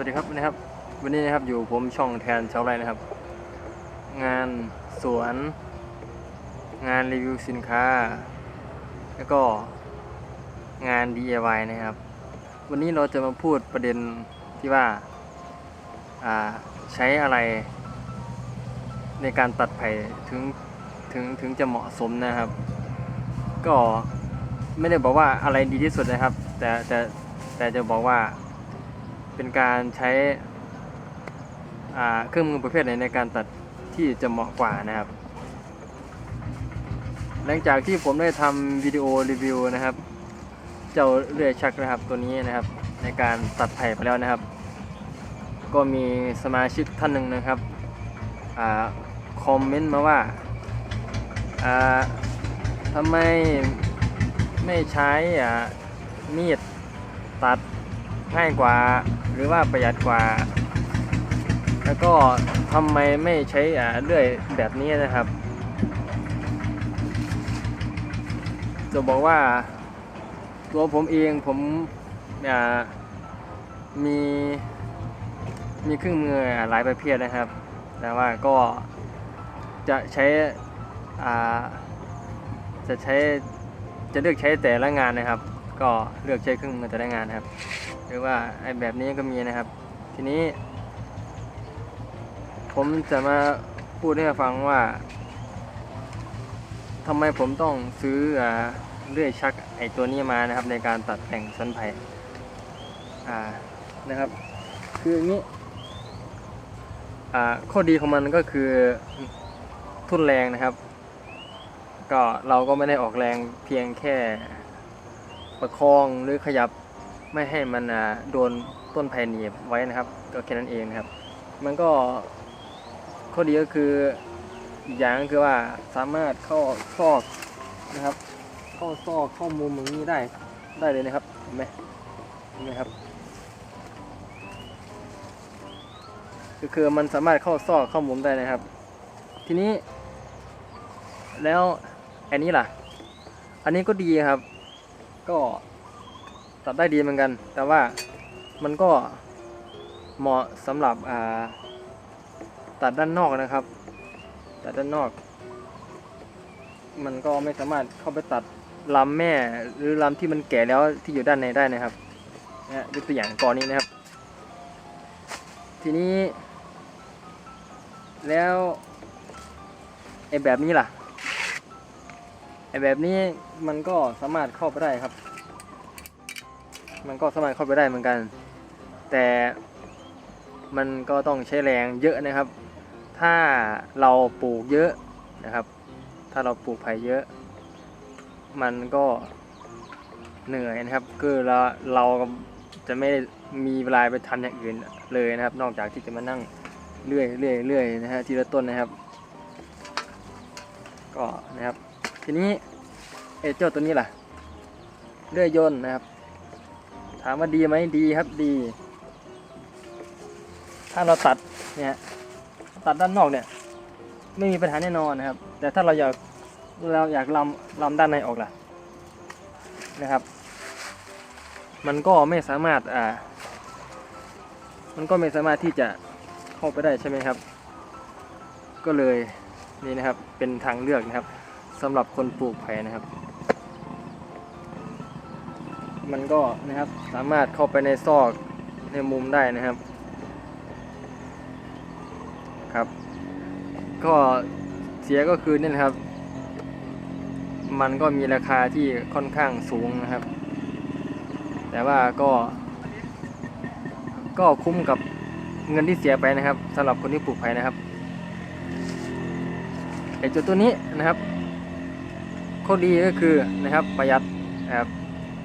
วัสดีครับนะครับ วันนี้นะครับอยู่ผมช่องแทนชาวไร่นะครับ งานสวน งานรีวิวสินค้า แล้วก็งาน DIY นะครับ วันนี้เราจะมาพูดประเด็นที่ว่าาใช้อะไร ในการตัดไผ่ถึงถึงถึงจะเหมาะสมนะครับ ก็ไม่ได้บอกว่าอะไรดีที่สุดนะครับ แต่แต่แต่จะบอกว่า เป็นการใช้เครื่องมือประเภทไหนในการตัดที่จะเหมาะกว่านะครับ หลังจากที่ผมได้ทำวิดีโอรีวิวนะครับ เจ้าเลื่อยชักนะครับตัวนี้นะครับ ในการตัดไผ่ไปแล้วนะครับ ก็มีสมาชิกท่านหนึ่งนะครับอคอมเมนต์มาว่าทำไมไม่ใช้มีดตัด ง่ายกว่าหรือว่าประหยัดกว่า แล้วก็ทำไมไม่ใช้เลื่อยแบบนี้นะครับ จะบอกว่าตัวผมเองผมมีมีเครื่องมือหลายประเภทนะครับ แต่ว่าก็จะใช้จะใช้จะเลือกใช้แต่ละงานนะครับ ก็เลือกใช้เครื่องมือแต่ละงานนะครับ หรือว่าไอ้แบบนี้ก็มีนะครับ ทีนี้ ผมจะมาพูดให้ฟังว่าทำไมผมต้องซื้ออเลื่อยชักไอตัวนี้มานะครับ ในการตัดแต่งสันไผ่อ่านะครับ คืออย่างนี้อ่าข้อดีของมันก็คือทุนแรงนะครับ ก็เราก็ไม่ได้ออกแรงเพียงแค่ประคองหรือขยับ ไม่ให้มันโดนต้นไผ่หนีบไว้นะครับ ก็แค่นั้นเองนะครับ มันก็ข้อดีก็คืออีกอย่างก็คือว่าสามารถเข้าซอกนะครับ เข้าซอกเข้ามุมอย่างนี้ได้ได้เลยนะครับเห็นไหมเห็นไหมครับก็คือมันสามารถเข้าซอกเข้ามุมได้นะครับ ทีนี้ แล้วอันนี้ล่ะ อันนี้ก็ดีครับ ก็ ตัดได้ดีเหมือนกัน แต่ว่ามันก็เหมาะสำหรับตัดด้านนอกนะครับ ตัดด้านนอก มันก็ไม่สามารถเข้าไปตัดลำแม่หรือลำที่มันแก่แล้วที่อยู่ด้านในได้นะครับนะยกตัวอย่างกรณีนะครับ ทีนี้ แล้วไอ้แบบนี้ล่ะไอ้แบบนี้มันก็สามารถเข้าไปได้ครับ มันก็สามารถเข้าไปได้เหมือนกัน แต่มันก็ต้องใช้แรงเยอะนะครับ ถ้าเราปลูกเยอะนะครับ ถ้าเราปลูกไผ่เยอะ มันก็เหนื่อยนะครับ คือเราเราจะไม่ได้มีเวลาไปทำอย่างอื่นเลยนะครับ นอกจากที่จะมานั่งเรื่อยเรื่อยเรื่อยนะฮะทีละต้นนะครับ ก็นะครับ ทีนี้เอเจ้าตัวนี้ล่ะเลื่อยยนนะครับ ถามว่าดีไหมดีครับดี ถ้าเราตัดเนี่ยตัดด้านนอกเนี่ย ไม่มีปัญหาแน่นอนนะครับ แต่ถ้าเราอยากเราอยากลำลำด้านในออกล่ะนะครับ มันก็ไม่สามารถอ่า มันก็ไม่สามารถที่จะเข้าไปได้ใช่ไหมครับ ก็เลยนี่นะครับเป็นทางเลือกนะครับสำหรับคนปลูกไผ่นะครับ มันก็นะครับสามารถเข้าไปในซอกในมุมได้นะครับ ครับ ก็เสียก็คือนี่นะครับ มันก็มีราคาที่ค่อนข้างสูงนะครับ แต่ว่าก็ ก็คุ้มกับเงินที่เสียไปนะครับสำหรับคนที่ปลูกไผ่นะครับไอ้เจุดตัวนี้นะครับข้อดีก็คือนะครับประหยัดนะครับ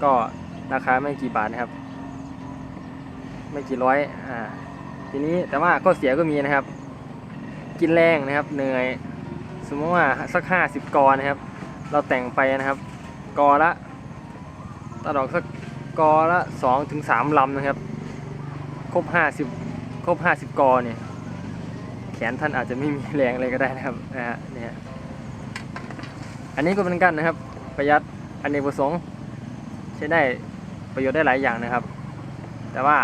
ก็ ราคาไม่กี่บาทนะครับ ไม่กี่ร้อยอ่าทีนี้แต่ว่าข้อเสียก็มีนะครับ กินแรงนะครับเหนื่อย สมมติว่าสักห้าสิบกอนะครับ เราแต่งไปนะครับ กอละตัดออกสักกอละสองถึงสามลำนะครับ ครบห้าสิบครบห้าสิบกอเนี่ยแขนท่านอาจจะไม่มีแรงเลยก็ได้นะครับนะฮะเนี่ยอันนี้ก็เป็นกันนะครับ ประหยัดอันเนกประสงค์ใช้ได้ ประโยชน์ได้หลายอย่างนะครับ แต่ว่า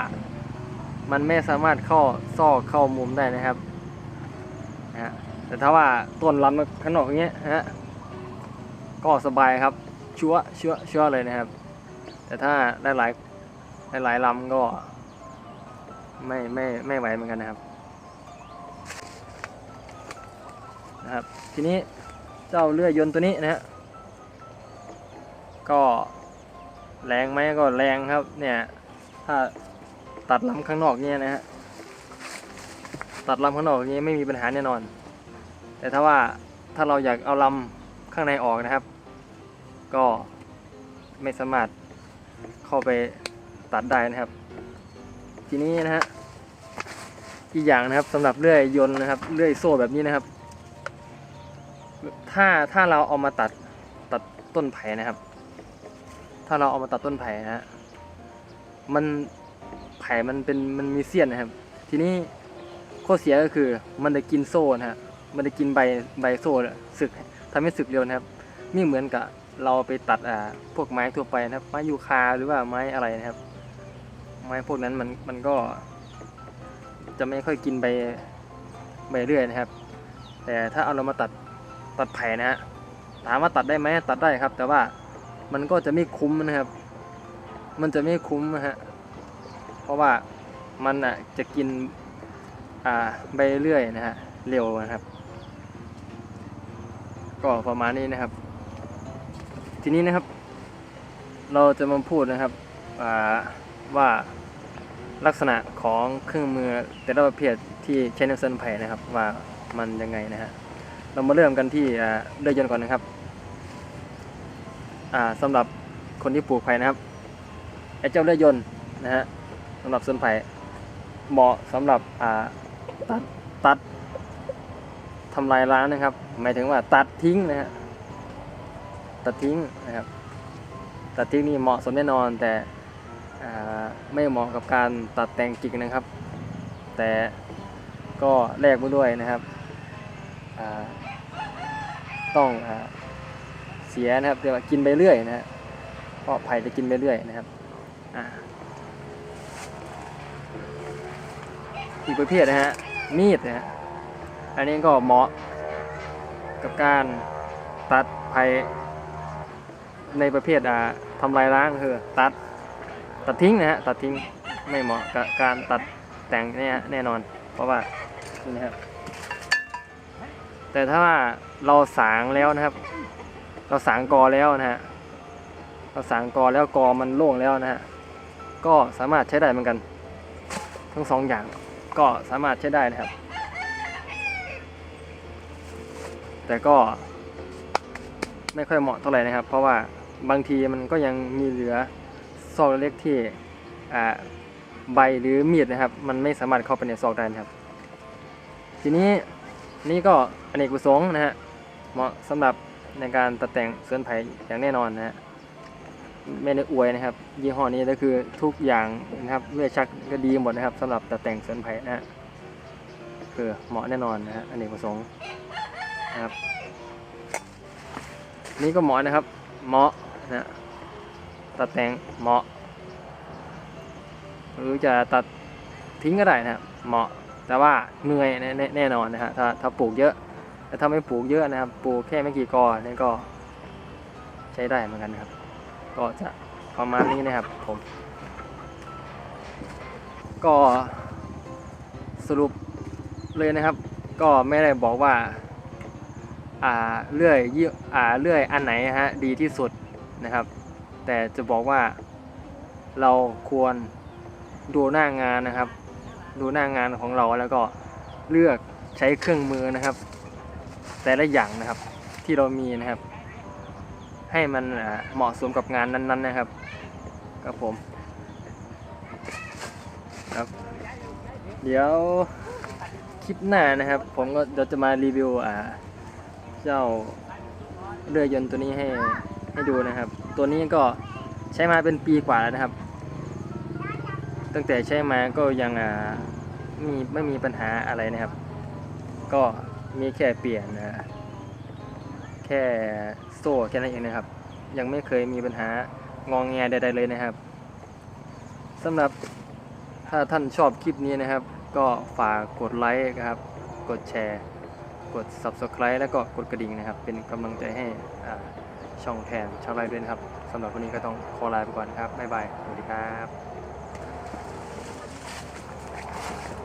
มันไม่สามารถเข้าซอกเข้ามุมได้นะครับนะฮะแต่ถ้าว่าต้นลำข้างนอกอย่างเงี้ยนะฮะก็สบายครับชัวชัวชัวเลยนะครับ แต่ถ้าได้หลายได้หลายลำก็ไม่ไม่ไม่ไหวเหมือนกันนะครับนะครับ ทีนี้เจ้าเลื่อยยนต์ตัวนี้นะฮะก็ แรงไหมก็แรงครับ เนี่ย ถ้าตัดลำข้างนอกเนี่ยนะฮะตัดลำข้างนอกนี้ไม่มีปัญหาแน่นอน แต่ถ้าว่าถ้าเราอยากเอาลำข้างในออกนะครับ ก็ไม่สามารถเข้าไปตัดได้นะครับ ทีนี้นะฮะอีกอย่างนะครับสำหรับเลื่อยยนต์นะครับเลื่อยโซ่แบบนี้นะครับ ถ้าถ้าเราเอามาตัดตัดต้นไผ่นะครับ ถ้าเราเอามาตัดต้นไผ่นะฮะมันไผ่มันเป็นมันมีเสี้ยนนะครับ ทีนี้ข้อเสียก็คือมันจะกินโซ่นะฮะมันจะกินใบใบโซ่สึกทำให้สึกเร็วนะครับนี่เหมือนกับเราไปตัดอ่าพวกไม้ทั่วไปนะครับ ไม้ยูคาหรือว่าไม้อะไรนะครับ ไม้พวกนั้นมันมันก็ จะไม่ค่อยกินใบใบเรื่อยนะครับ แต่ถ้าเอาเรามาตัดตัดไผ่นะฮะถามว่าตัดได้ไหมตัดได้ครับ แต่ว่า มันก็จะไม่คุ้มนะครับ มันจะไม่คุ้มนะฮะ เพราะว่ามันอะจะกินอ่าใบเรื่อยนะฮะ เร็วนะครับ ก็ประมาณนี้นะครับ ทีนี้นะครับ เราจะมาพูดนะครับอ่าว่าลักษณะของเครื่องมือแต่ละประเภทที่ใช้ในเส้นไผ่นะครับ ว่ามันยังไงนะฮะ เรามาเริ่มกันที่เลื่อยยนต์ก่อนนะครับ อ่าสำหรับคนที่ปลูกไผ่นะครับไอ้เจ้าเลื่อยยนต์นะฮะสำหรับส้นไผ่เหมาะสำหรับตัดตัดทำลายล้างนะครับ หมายถึงว่าตัดทิ้งนะฮะตัดทิ้งนะครับ ตัดทิ้งนี่เหมาะสมแน่นอนแต่ไม่เหมาะกับการตัดแต่งกิ่งนะครับ แต่ก็แลกมาด้วยนะครับต้องอ เสียนะครับเรียกว่ากินไปเรื่อยนะฮะเพราะไผ่จะกินไปเรื่อยนะครับอ่าอีกประเภทนะฮะมีดนะฮะอันนี้ก็เหมาะกับการตัดไผ่ในประเภทอ่าทำลายล้างคือตัดตัดทิ้งนะฮะตัดทิ้งไม่เหมาะกับการตัดแต่งเนี่ยแน่นอน เพราะว่านี่นะครับแต่ถ้าเราสางแล้วนะครับ เราสางกอแล้วนะฮะเราสางกอแล้วกอมันโล่งแล้วนะฮะก็สามารถใช้ได้เหมือนกัน ทั้งสองอย่างก็สามารถใช้ได้นะครับ แต่ก็ไม่ค่อยเหมาะเท่าไหร่นะครับ เพราะว่าบางทีมันก็ยังมีเหลือซอกเล็กที่อ่าใบหรือมีดนะครับ มันไม่สามารถเข้าไปในซอกได้นะครับ ทีนี้นี่ก็อเนกประสงค์นะฮะเหมาะสำหรับ ในการตัดแต่งเสื้อไผ่อย่างแน่นอนนะฮะไม่ได้อวยนะครับ ยี่ห้อนี้ก็คือทุกอย่างนะครับเลื่อยชักก็ดีหมดนะครับสำหรับตัดแต่งเสื้อไผ่นะฮะคือเหมาะแน่นอนนะฮะอเนกประสงค์นะครับ นี่ก็เหมาะนะครับ เหมาะนะฮะตัดแต่งเหมาะ หรือจะตัดทิ้งก็ได้นะครับเหมาะแต่ว่าเหนื่อยแน่นอนนะฮะถ้าถ้าปลูกเยอะ แต่ถ้าไม่ปลูกเยอะนะครับ ปลูกแค่ไม่กี่กอนี่ก็ใช้ได้เหมือนกันครับ ก็จะประมาณนี้นะครับผม ก็สรุปเลยนะครับ ก็ไม่ได้บอกว่าอ่าเลื่อยยี่อ่าเลื่อยอันไหนฮะดีที่สุดนะครับ แต่จะบอกว่าเราควรดูหน้างานนะครับ ดูหน้างานของเราแล้วก็เลือกใช้เครื่องมือนะครับ แต่ละอย่างนะครับ ที่เรามีนะครับ ให้มันเหมาะสมกับงานนั้นๆนะครับครับผมครับ เดี๋ยวคลิปหน้านะครับ ผมก็เดี๋ยวจะมารีวิวอ่าเจ้าเรือยนต์ตัวนี้ให้ให้ดูนะครับ ตัวนี้ก็ใช้มาเป็นปีกว่าแล้วนะครับ ตั้งแต่ใช้มาก็ยังอ่ามีไม่มีปัญหาอะไรนะครับ ก็ มีแค่เปลี่ยนอ่าแค่โซ่แค่นั้นเองนะครับ ยังไม่เคยมีปัญหางองแงใดๆเลยนะครับสำหรับถ้าท่านชอบคลิปนี้นะครับ ก็ฝากกดไลค์ครับ กดแชร์ กด subscribe แล้วก็กดกระดิ่งนะครับ เป็นกำลังใจให้ช่องแทนชาวไร่ด้วยนะครับสำหรับวันนี้ก็ต้องขอลาไปก่อนครับบ๊ายบายสวัสดีครับ